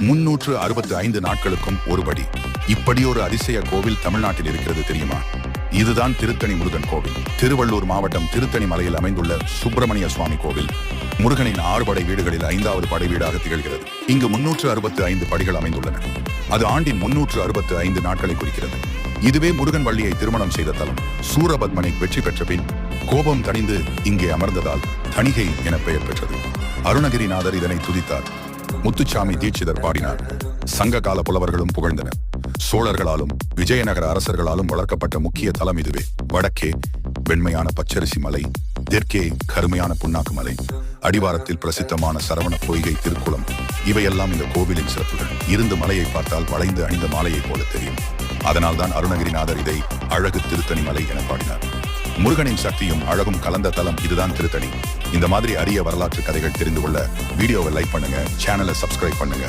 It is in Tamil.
முன்னூற்று அறுபத்து ஐந்து நாட்களுக்கும் ஒருபடி. இப்படி ஒரு அதிசய கோவில் தமிழ்நாட்டில் இருக்கிறது தெரியுமா? இதுதான் திருத்தணி முருகன் கோவில். திருவள்ளூர் மாவட்டம் திருத்தணி மலையில் அமைந்துள்ள சுப்பிரமணிய சுவாமி கோவில். முருகனின் ஆறு படை வீடுகளில் ஐந்தாவது படை வீடாக திகழ்கிறது. இங்கு முன்னூற்று அறுபத்து ஐந்து படிகள் அமைந்துள்ளன. அது ஆண்டின் முன்னூற்று அறுபத்து ஐந்து நாட்களை குறிக்கிறது. இதுவே முருகன் வள்ளியை திருமணம் செய்த தலம். சூரபத்மனை வெற்றி பெற்ற பின் கோபம் தணிந்து இங்கே அமர்ந்ததால் தணிகை என பெயர் பெற்றது. அருணகிரிநாதர் இதனை துதித்தார். முத்துச்சாமி தீட்சிதர் பாடினார். சங்க கால புலவர்களும் புகழ்ந்தனர். சோழர்களாலும் விஜயநகர அரசர்களாலும் வளர்க்கப்பட்ட முக்கிய தலம் இதுவே. வடக்கே வெண்மையான பச்சரிசி மலை தெற்கே கருமையான புண்ணாக்கு மலை அடிவாரத்தில் பிரசித்தமான சரவண பொய்கை திருக்குளம். இவையெல்லாம் இந்த கோவிலின் சிறப்புகள். இருந்து மலையை பார்த்தால் வளைந்து அணிந்த மாலையைப் போல தெரியும். அதனால்தான் அருணகிரிநாதர் இதை அழகு திருத்தணி மலை என பாடினார். முருகனின் சக்தியும் அழகும் கலந்த தலம் இதுதான் திருத்தணி. இந்த மாதிரி அரிய வரலாற்று கதைகள் தெரிந்து கொள்ள வீடியோவை லைக் பண்ணுங்க சேனலை சப்ஸ்கிரைப் பண்ணுங்க.